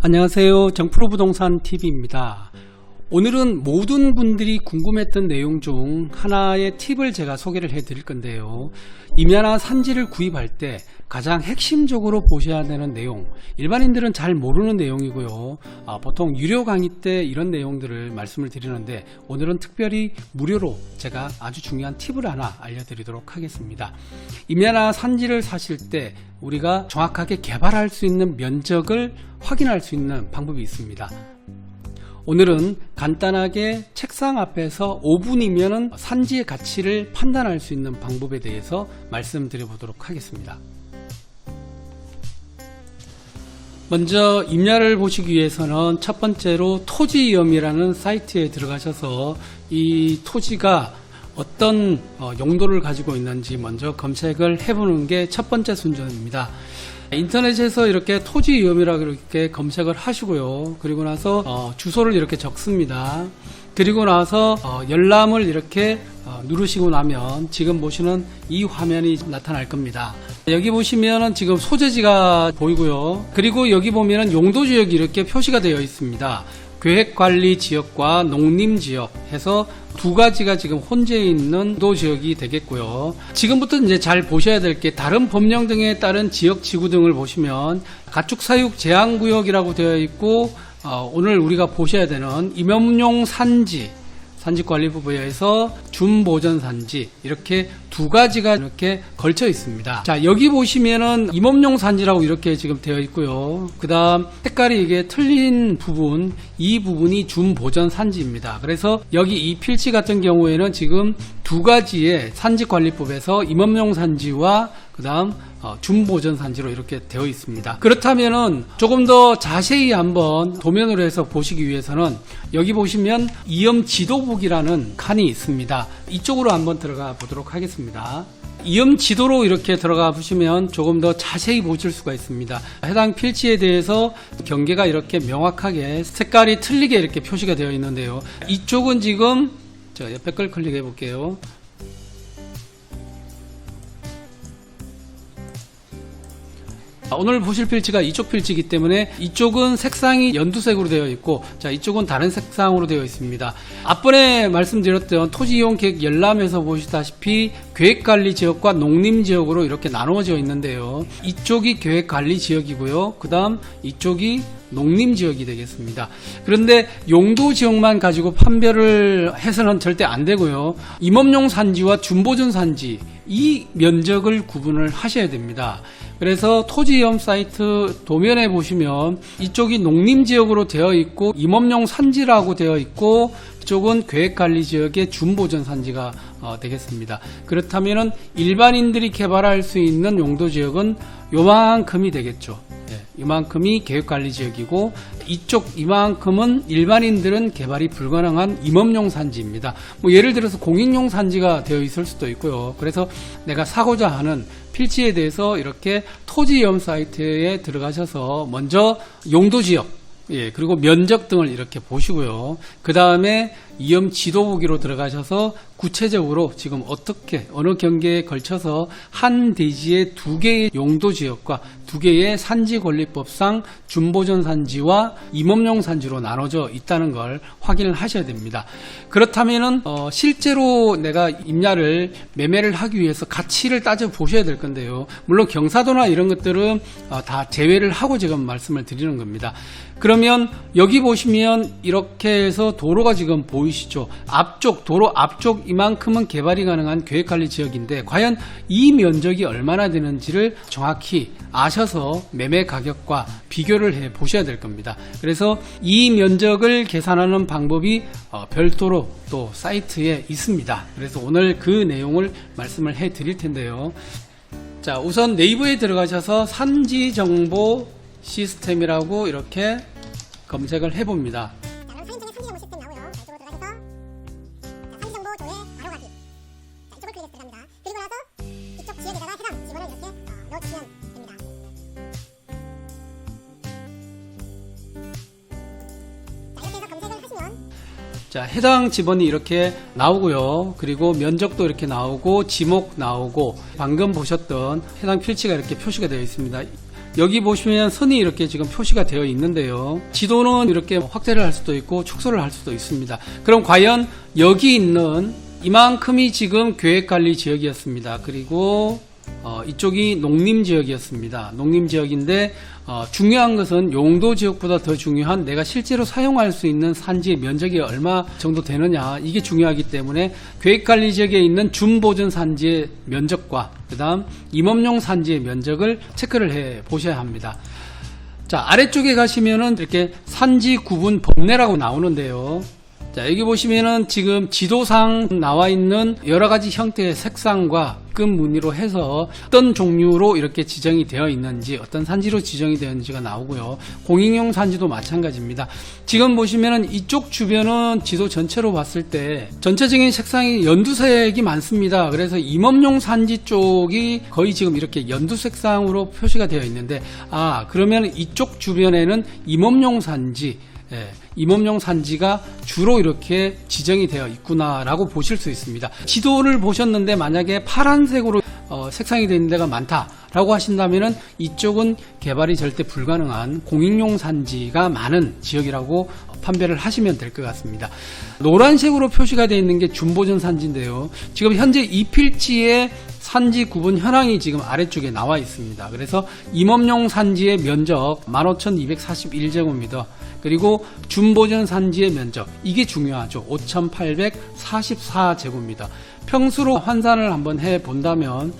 안녕하세요. 정프로 부동산 TV입니다. 오늘은 모든 분들이 궁금했던 내용 중 하나의 팁을 제가 소개를 해 드릴 건데요. 임야나 산지를 구입할 때 가장 핵심적으로 보셔야 되는 내용, 일반인들은 잘 모르는 내용이고요. 아, 보통 유료 강의 때 이런 내용들을 말씀을 드리는데 오늘은 특별히 무료로 제가 아주 중요한 팁을 하나 알려드리도록 하겠습니다. 임야나 산지를 사실 때 우리가 정확하게 개발할 수 있는 면적을 확인할 수 있는 방법이 있습니다. 오늘은 간단하게 책상 앞에서 5분이면 산지의 가치를 판단할 수 있는 방법에 대해서 말씀드려 보도록 하겠습니다. 먼저 임야를 보시기 위해서는 첫 번째로 토지위험이라는 사이트에 들어가셔서 이 토지가 어떤 어, 용도를 가지고 있는지 먼저 검색을 해보는 게 첫 번째 순서입니다. 인터넷에서 이렇게 토지 위험이라고 이렇게 검색을 하시고요. 그리고 나서 어, 주소를 이렇게 적습니다. 그리고 나서 어, 열람을 이렇게 어, 누르시고 나면 지금 보시는 이 화면이 나타날 겁니다. 여기 보시면은 지금 소재지가 보이고요. 그리고 여기 보면은 용도 지역이 이렇게 표시가 되어 있습니다. 계획관리 지역과 농림 지역 해서 두 가지가 지금 혼재 있는 도 지역이 되겠고요. 지금부터 이제 잘 보셔야 될 게 다른 법령 등에 따른 지역 지구 등을 보시면 가축 사육 제한 구역이라고 되어 있고 어, 오늘 우리가 보셔야 되는 임업용 산지 산지관리부 부에서 준보전 산지 이렇게 두 가지가 이렇게 걸쳐 있습니다. 자 여기 보시면은 임업용 산지라고 이렇게 지금 되어 있고요. 그 다음 색깔이 이게 틀린 부분 이 부분이 준보전 산지입니다. 그래서 여기 이 필지 같은 경우에는 지금 두 가지의 산지관리법에서 임업용 산지와 그 다음 어, 준보전 산지로 이렇게 되어 있습니다. 그렇다면은 조금 더 자세히 한번 도면으로 해서 보시기 위해서는 여기 보시면 이염 지도북이라는 칸이 있습니다. 이쪽으로 한번 들어가 보도록 하겠습니다. 이염 지도로 이렇게 들어가 보시면 조금 더 자세히 보실 수가 있습니다. 해당 필지에 대해서 경계가 이렇게 명확하게 색깔이 틀리게 이렇게 표시가 되어 있는데요. 이쪽은 지금 저 옆에 걸 클릭해 볼게요. 오늘 보실 필지가 이쪽 필지이기 때문에 이쪽은 색상이 연두색으로 되어 있고 자 이쪽은 다른 색상으로 되어 있습니다. 앞번에 말씀드렸던 토지 이용 계획 열람에서 보시다시피 계획관리 지역과 농림 지역으로 이렇게 나누어져 있는데요. 이쪽이 계획관리 지역이고요. 그 다음 이쪽이 농림 지역이 되겠습니다. 그런데 용도 지역만 가지고 판별을 해서는 절대 안 되고요. 임업용 산지와 준보전 산지 이 면적을 구분을 하셔야 됩니다. 그래서 토지위험 사이트 도면에 보시면 이쪽이 농림지역으로 되어 있고 임업용 산지라고 되어 있고 이쪽은 계획관리지역의 준보전 산지가 어, 되겠습니다. 그렇다면 일반인들이 개발할 수 있는 용도지역은 요만큼이 되겠죠. 예, 이만큼이 계획관리지역이고 이쪽 이만큼은 일반인들은 개발이 불가능한 임업용 산지입니다. 뭐 예를 들어서 공익용 산지가 되어 있을 수도 있고요. 그래서 내가 사고자 하는 필지에 대해서 이렇게 토지위험 사이트에 들어가셔서 먼저 용도지역 예, 그리고 면적 등을 이렇게 보시고요. 그 다음에 이염 지도 보기로 들어가셔서 구체적으로 지금 어떻게 어느 경계에 걸쳐서 한 대지의 두 개의 용도 지역과 두 개의 산지 권리법상 준보전 산지와 임업용 산지로 나눠져 있다는 걸 확인을 하셔야 됩니다. 그렇다면은 어, 실제로 내가 임야를 매매를 하기 위해서 가치를 따져 보셔야 될 건데요. 물론 경사도나 이런 것들은 어, 다 제외를 하고 지금 말씀을 드리는 겁니다. 그러면 여기 보시면 이렇게 해서 도로가 지금 보이시죠? 앞쪽 도로 앞쪽 이만큼은 개발이 가능한 계획관리 지역인데 과연 이 면적이 얼마나 되는지를 정확히 아셔서 매매 가격과 비교를 해 보셔야 될 겁니다. 그래서 이 면적을 계산하는 방법이 어, 별도로 또 사이트에 있습니다. 그래서 오늘 그 내용을 말씀을 해 드릴 텐데요. 자, 우선 네이버에 들어가셔서 산지 정보 시스템이라고 이렇게 검색을 해봅니다. 해당 지번이 이렇게 나오고요. 그리고 면적도 이렇게 나오고 지목 나오고 방금 보셨던 해당 필지가 이렇게 표시가 되어 있습니다. 여기 보시면 선이 이렇게 지금 표시가 되어 있는데요. 지도는 이렇게 확대를 할 수도 있고 축소를 할 수도 있습니다. 그럼 과연 여기 있는 이만큼이 지금 계획관리 지역이었습니다. 그리고 어, 이쪽이 농림 지역이었습니다. 농림 지역인데 어, 중요한 것은 용도 지역보다 더 중요한 내가 실제로 사용할 수 있는 산지의 면적이 얼마 정도 되느냐 이게 중요하기 때문에 계획관리 지역에 있는 준보전 산지의 면적과 그다음 임업용 산지의 면적을 체크를 해 보셔야 합니다. 자 아래쪽에 가시면은 이렇게 산지 구분 범례라고 나오는데요. 자 여기 보시면은 지금 지도상 나와 있는 여러 가지 형태의 색상과 끈 무늬로 해서 어떤 종류로 이렇게 지정이 되어 있는지 어떤 산지로 지정이 되어 있는지가 나오고요. 공익용 산지도 마찬가지입니다. 지금 보시면은 이쪽 주변은 지도 전체로 봤을 때 전체적인 색상이 연두색이 많습니다. 그래서 임업용 산지 쪽이 거의 지금 이렇게 연두 색상으로 표시가 되어 있는데 아 그러면 이쪽 주변에는 임업용 산지 예, 임업용 산지가 주로 이렇게 지정이 되어 있구나라고 보실 수 있습니다. 지도를 보셨는데 만약에 파란색으로 어, 색상이 되어 있는 데가 많다라고 하신다면은 이쪽은 개발이 절대 불가능한 공익용 산지가 많은 지역이라고 판별을 하시면 될 것 같습니다. 노란색으로 표시가 되어 있는 게 준보전 산지인데요. 지금 현재 이 필지에 산지 구분 현황이 지금 아래쪽에 나와 있습니다. 그래서 임업용 산지의 면적 15,241제곱미터 그리고 준보전 산지의 면적 이게 중요하죠. 5,844제곱미터 평수로 환산을 한번 해 본다면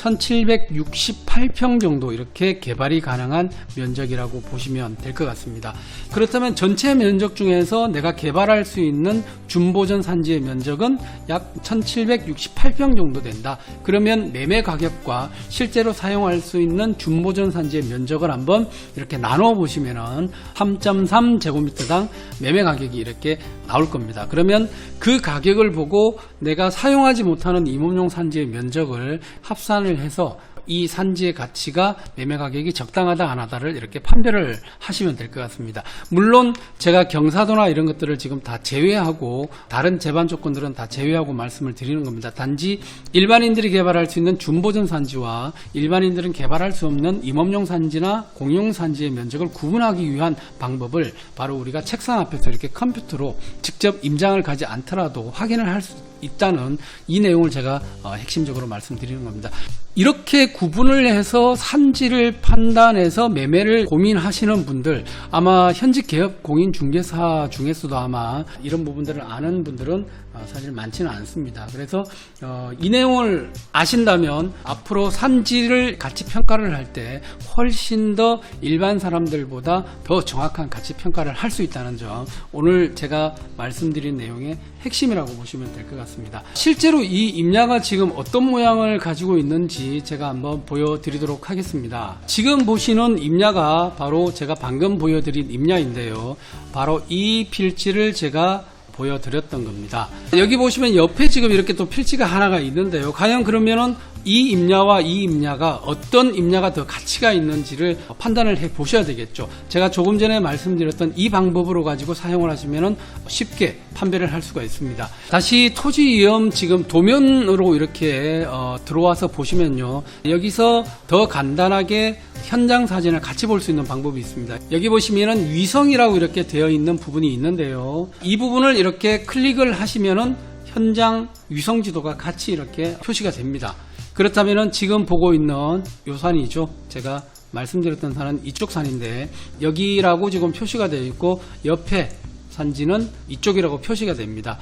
1768평 정도 이렇게 개발이 가능한 면적이라고 보시면 될 것 같습니다. 그렇다면 전체 면적 중에서 내가 개발할 수 있는 준보전 산지의 면적은 약 1768평 정도 된다. 그러면 매매 가격과 실제로 사용할 수 있는 준보전 산지의 면적을 한번 이렇게 나눠 보시면은 3.3 제곱미터당 매매 가격이 이렇게 나올 겁니다. 그러면 그 가격을 보고 내가 사용하지 못하는 임업용 산지의 면적을 합산을 해서 이 산지의 가치가 매매 가격이 적당하다 안 하다를 이렇게 판별을 하시면 될 것 같습니다. 물론 제가 경사도나 이런 것들을 지금 다 제외하고 다른 제반 조건들은 다 제외하고 말씀을 드리는 겁니다. 단지 일반인들이 개발할 수 있는 준보전 산지와 일반인들은 개발할 수 없는 임업용 산지나 공용 산지의 면적을 구분하기 위한 방법을 바로 우리가 책상 앞에서 이렇게 컴퓨터로 직접 임장을 가지 않더라도 확인을 할 수 있다는 이 내용을 제가 어, 핵심적으로 말씀드리는 겁니다. 이렇게 구분을 해서 산지를 판단해서 매매를 고민하시는 분들 아마 현직 개업 공인 중개사 중에서도 아마 이런 부분들을 아는 분들은 어, 사실 많지는 않습니다. 그래서 어, 이 내용을 아신다면 앞으로 산지를 가치 평가를 할 때 훨씬 더 일반 사람들보다 더 정확한 가치 평가를 할 수 있다는 점 오늘 제가 말씀드린 내용의 핵심이라고 보시면 될 것 같습니다. 실제로 이 임야가 지금 어떤 모양을 가지고 있는지 제가 한번 보여드리도록 하겠습니다. 지금 보시는 임야가 바로 제가 방금 보여드린 임야인데요. 바로 이 필지를 제가 보여드렸던 겁니다. 여기 보시면 옆에 지금 이렇게 또 필지가 하나가 있는데요. 과연 그러면은 이 임야와 이 임야가 어떤 임야가 더 가치가 있는지를 판단을 해 보셔야 되겠죠. 제가 조금 전에 말씀드렸던 이 방법으로 가지고 사용을 하시면은 쉽게 판별을 할 수가 있습니다. 다시 토지 위험 지금 도면으로 이렇게 어, 들어와서 보시면요. 여기서 더 간단하게 현장 사진을 같이 볼 수 있는 방법이 있습니다. 여기 보시면은 위성이라고 이렇게 되어 있는 부분이 있는데요. 이 부분을 이렇게 클릭을 하시면은 현장 위성 지도가 같이 이렇게 표시가 됩니다. 그렇다면은 지금 보고 있는 요 산이죠. 제가 말씀드렸던 산은 이쪽 산인데 여기라고 지금 표시가 되어 있고 옆에 산지는 이쪽이라고 표시가 됩니다.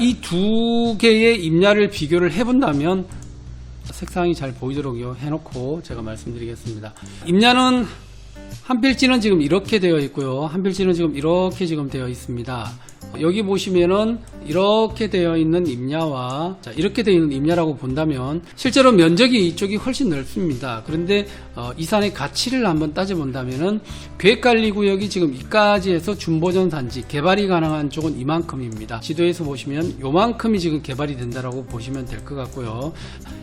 이 두 개의 임야를 비교를 해본다면 색상이 잘 보이도록 요 해놓고 제가 말씀드리겠습니다. 임야는 한 필지는 지금 이렇게 되어 있고요. 한 필지는 지금 이렇게 지금 되어 있습니다. 여기 보시면은 이렇게 되어 있는 임야와 자, 이렇게 되어 있는 임야라고 본다면 실제로 면적이 이쪽이 훨씬 넓습니다. 그런데 어, 이 산의 가치를 한번 따져본다면은 계획관리구역이 지금 이까지 해서 준보전 단지 개발이 가능한 쪽은 이만큼입니다. 지도에서 보시면 요만큼이 지금 개발이 된다라고 보시면 될 것 같고요.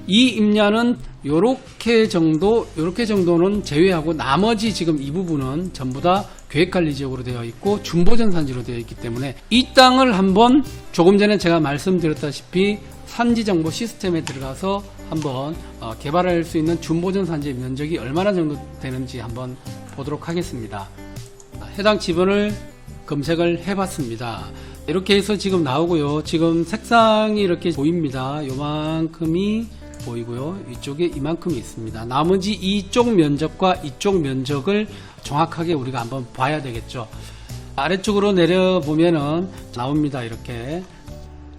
이 임야는 요렇게 정도 요렇게 정도는 제외하고 나머지 지금 이 부분은 전부 다 계획관리 지역으로 되어 있고 준보전 산지로 되어 있기 때문에 이 땅을 한번 조금 전에 제가 말씀드렸다시피 산지 정보 시스템에 들어가서 한번 어, 개발할 수 있는 준보전 산지의 면적이 얼마나 정도 되는지 한번 보도록 하겠습니다. 아, 해당 지번을 검색을 해봤습니다. 이렇게 해서 지금 나오고요. 지금 색상이 이렇게 보입니다. 요만큼이 보이고요. 이쪽에 이만큼이 있습니다. 나머지 이쪽 면적과 이쪽 면적을 정확하게 우리가 한번 봐야 되겠죠. 아래쪽으로 내려보면은 나옵니다. 이렇게.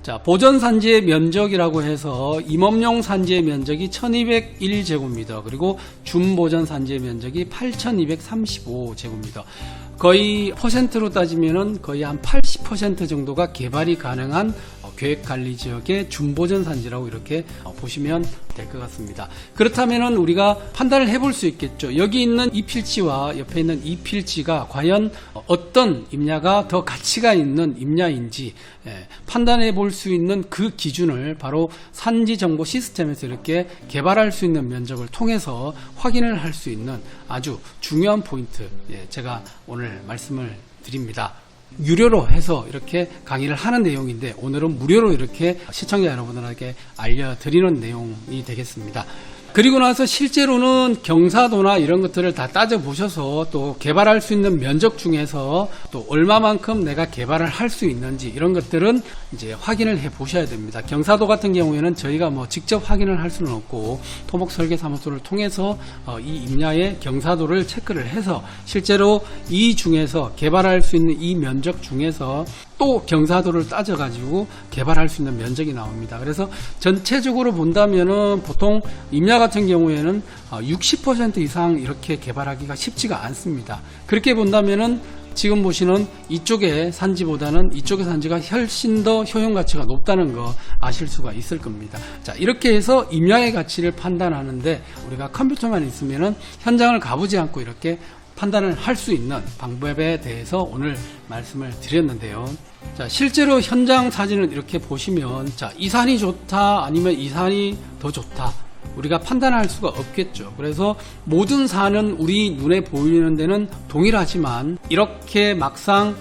자, 보전 산지의 면적이라고 해서 임업용 산지의 면적이 1201제곱미터, 그리고 준보전 산지의 면적이 8235제곱미터. 거의 퍼센트로 따지면은 거의 한 80% 정도가 개발이 가능한 어, 계획관리 지역의 준보전 산지라고 이렇게 어, 보시면 될 것 같습니다. 그렇다면은 우리가 판단을 해볼 수 있겠죠. 여기 있는 이 필지와 옆에 있는 이 필지가 과연 어떤 임야가 더 가치가 있는 임야인지 예, 판단해 볼 수 있는 그 기준을 바로 산지 정보 시스템에서 이렇게 개발할 수 있는 면적을 통해서 확인을 할 수 있는 아주 중요한 포인트 예, 제가 오늘 말씀을 드립니다. 유료로 해서 이렇게 강의를 하는 내용인데 오늘은 무료로 이렇게 시청자 여러분들에게 알려드리는 내용이 되겠습니다. 그리고 나서 실제로는 경사도나 이런 것들을 다 따져 보셔서 또 개발할 수 있는 면적 중에서 또 얼마만큼 내가 개발을 할 수 있는지 이런 것들은 이제 확인을 해 보셔야 됩니다. 경사도 같은 경우에는 저희가 뭐 직접 확인을 할 수는 없고 토목 설계 사무소를 통해서 어, 이 임야의 경사도를 체크를 해서 실제로 이 중에서 개발할 수 있는 이 면적 중에서 또 경사도를 따져가지고 개발할 수 있는 면적이 나옵니다. 그래서 전체적으로 본다면은 보통 임야 같은 경우에는 어, 60% 이상 이렇게 개발하기가 쉽지가 않습니다. 그렇게 본다면은 지금 보시는 이쪽의 산지보다는 이쪽의 산지가 훨씬 더 효용 가치가 높다는 거 아실 수가 있을 겁니다. 자, 이렇게 해서 임야의 가치를 판단하는데 우리가 컴퓨터만 있으면은 현장을 가보지 않고 이렇게 판단을 할 수 있는 방법에 대해서 오늘 말씀을 드렸는데요. 자, 실제로 현장 사진을 이렇게 보시면, 자, 이 산이 좋다, 아니면 이 산이 더 좋다. 우리가 판단할 수가 없겠죠. 그래서 모든 산은 우리 눈에 보이는 데는 동일하지만, 이렇게 막상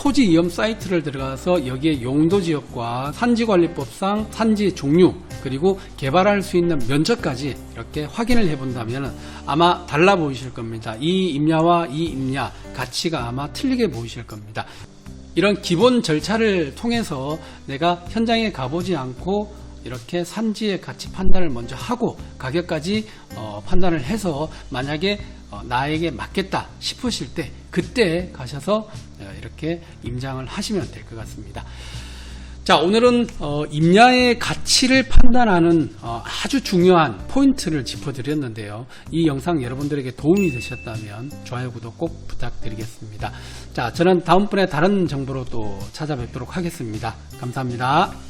토지 이험 사이트를 들어가서 여기에 용도 지역과 산지관리법상 산지 종류 그리고 개발할 수 있는 면적까지 이렇게 확인을 해본다면 아마 달라 보이실 겁니다. 이 임야와 이 임야 가치가 아마 틀리게 보이실 겁니다. 이런 기본 절차를 통해서 내가 현장에 가보지 않고 이렇게 산지의 가치 판단을 먼저 하고 가격까지 어, 판단을 해서 만약에 어, 나에게 맞겠다 싶으실 때 그때 가셔서 어, 이렇게 임장을 하시면 될 것 같습니다. 자 오늘은 어, 임야의 가치를 판단하는 어, 아주 중요한 포인트를 짚어드렸는데요. 이 영상 여러분들에게 도움이 되셨다면 좋아요 구독 꼭 부탁드리겠습니다. 자 저는 다음번에 다른 정보로 또 찾아뵙도록 하겠습니다. 감사합니다.